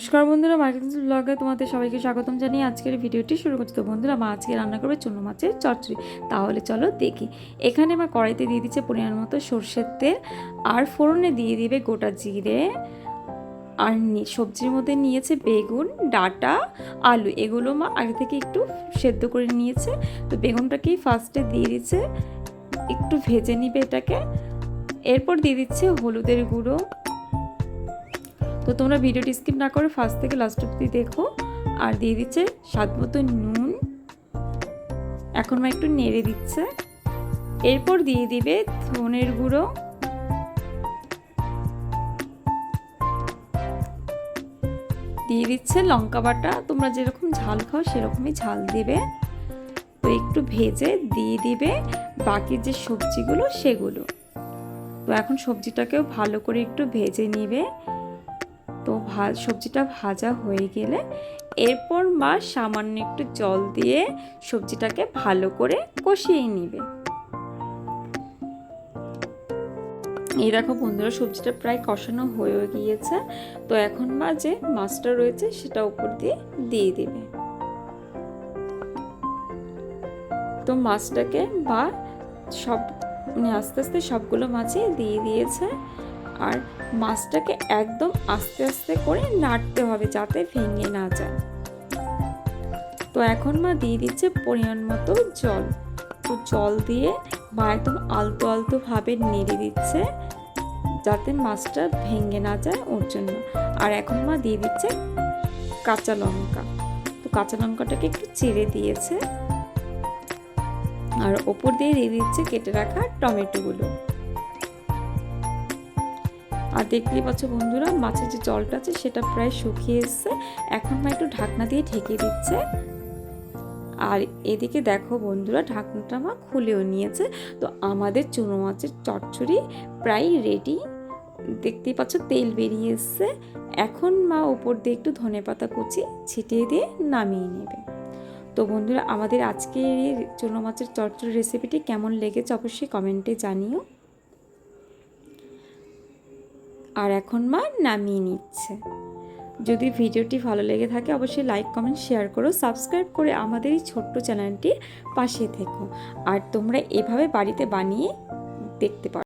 নমস্কার বন্ধুরা, মার্কেটিং ব্লগে তোমাদের সবাইকে স্বাগতম জানিয়ে আজকের ভিডিওটি শুরু করছি। তো বন্ধুরা, মা আজকে রান্না করবে চুনো মাছের চচ্চড়ি। তাহলে চলো দেখি। এখানে মা কড়াইতে দিয়ে দিচ্ছে পরিমাণ মতো সর্ষের তেল আর ফোড়নে দিয়ে দিবে গোটা জিরে আর সবজির মধ্যে নিয়েছে বেগুন, ডাটা, আলু। এগুলো মা আগে থেকে একটু সেদ্ধ করে নিয়েছে। তো বেগুনটাকেই ফার্স্টে দিয়ে দিচ্ছে, একটু ভেজে নিবে এটাকে। এরপর দিয়ে দিচ্ছে হলুদের গুঁড়ো তো তোমরা ভিডিওটি স্কিপ না করে ফার্স্ট থেকে লাস্ট অব্দি দেখো। আর দিয়ে দিচ্ছে স্বাদ মতো নুন। এখন মা একটু নেড়ে দিচ্ছে। এরপর দিয়ে দিবে ধনের গুঁড়ো। দিয়ে দিচ্ছে লঙ্কা বাটা। তোমরা যেরকম ঝাল খাও সেরকমই ঝাল দিবে। তো একটু ভেজে দিয়ে দিবে বাকি যে সবজিগুলো সেগুলো। তো এখন সবজিটাকেও ভালো করে একটু ভেজে নিবে। তো সবজিটা ভাজা হয়ে গেলে এরপর মা সামান্য একটু জল দিয়ে সবজিটাকে ভালো করে কষিয়ে নিবে। এই দেখো বন্ধুরা, সবজিটা প্রায় কষানো হয়ে গিয়েছে। তো এখন মা যে মাছটা রয়েছে সেটা উপর দিয়ে দিয়ে দিবে। তো মাছটাকে বা সব মানে আস্তে আস্তে সবগুলো মাছই দিয়ে দিয়েছে। আর মাছটাকে একদম আস্তে আস্তে করে নাড়তে হবে যাতে ভেঙে না যায়। তো এখন মা দিয়ে দিচ্ছে পরিমাণ মতো জল। তো জল দিয়ে মা একদম আলতো আলতো ভাবে নেড়ে দিচ্ছে যাতে মাছটা ভেঙে না যায় ওর জন্য। আর এখন মা দিয়ে দিচ্ছে কাঁচা লঙ্কা। তো কাঁচা লঙ্কাটাকে একটু চিড়ে দিয়েছে। আর ওপর দিয়ে দিয়ে দিচ্ছে কেটে রাখা টমেটোগুলো। আর দেখতেই পাচ্ছ বন্ধুরা, মাছের যে জলটা আছে সেটা প্রায় শুকিয়ে এসছে। এখন মা একটু ঢাকনা দিয়ে ঢেকে দিচ্ছে। আর এদিকে দেখো বন্ধুরা, ঢাকনাটা মা খুলেও নিয়েছে। তো আমাদের চুনো মাছের চচ্চড়ি প্রায় রেডি দেখতেই পাচ্ছ তেল বেরিয়ে এসছে। এখন মা ওপর দিয়ে একটু ধনে পাতা কুচি ছিটিয়ে দিয়ে নামিয়ে নেবে। তো বন্ধুরা, আমাদের আজকের এই চুনো মাছের চচ্চড়ি রেসিপিটি কেমন লেগেছে অবশ্যই কমেন্টে জানিও। আর এখন মা নামিয়ে নিচ্ছে। যদি ভিডিওটি ভালো লেগে থাকে, অবশ্যই লাইক, কমেন্ট, শেয়ার করো, সাবস্ক্রাইব করে আমাদের এই ছোট্ট চ্যানেলটির পাশে থেকো। আর তোমরা এভাবে বাড়িতে বানিয়ে দেখতে পারো।